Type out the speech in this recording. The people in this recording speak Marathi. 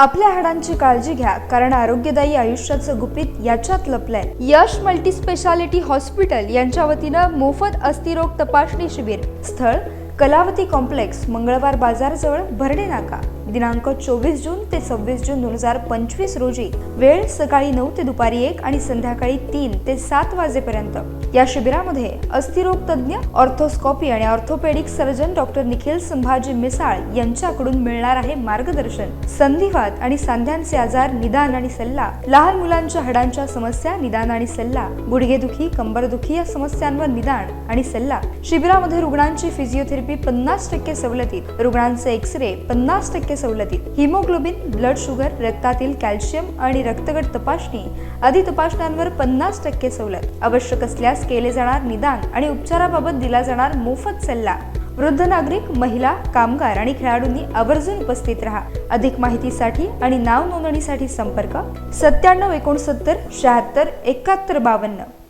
आपल्या हाडांची काळजी घ्या कारण आरोग्यदायी आयुष्याचं गुपित याच्यात लपलंय. यश मल्टी स्पेशालिटी हॉस्पिटल यांच्या वतीनं मोफत अस्थिरोग तपासणी शिबिर. स्थळ कलावती कॉम्प्लेक्स मंगळवार बाजारजवळ भरणे नाका. दिनांक चोवीस जून ते सव्वीस जून दोन हजार पंचवीस रोजी वेळ सकाळी नऊ ते दुपारी एक आणि संध्याकाळी तीन ते सात वाजेपर्यंत. या शिबिरामध्ये अस्थिरोग तज्ज्ञ ऑर्थोस्कॉपी आणि orthopaedic surgeon doctor Nikhil Sambhaji Misal यांच्याकडून मिळणार आहे मार्गदर्शन. संधिवात आणि सांध्यांचे आजार निदान आणि सल्ला. लहान मुलांच्या हाडांच्या समस्या निदान आणि सल्ला. गुडघेदुखी कंबरदुखी या समस्यांवर निदान आणि सल्ला. शिबिरामध्ये रुग्णांची फिजिओथेरपी पन्नास टक्के सवलतीत. रुग्णांचे एक्स रे पन्नास टक्के सवलतीत हिमोग्लोबिन ब्लड शुगर रक्तातील कॅल्शियम आणि रक्तगट तपासणी आदी तपासण्यांवर पन्नास टक्के सवलत. आवश्यक असल्यास केले जाणार निदान आणि उपचाराबाबत दिला जाणार मोफत सल्ला. वृद्ध नागरिक महिला कामगार आणि खेळाडूंनी आवर्जून उपस्थित राहा. अधिक माहितीसाठी आणि नाव नोंदणीसाठी संपर्क सत्त्याण्णव एकोणसत्तर शहात्तर एकाहत्तर बावन्न.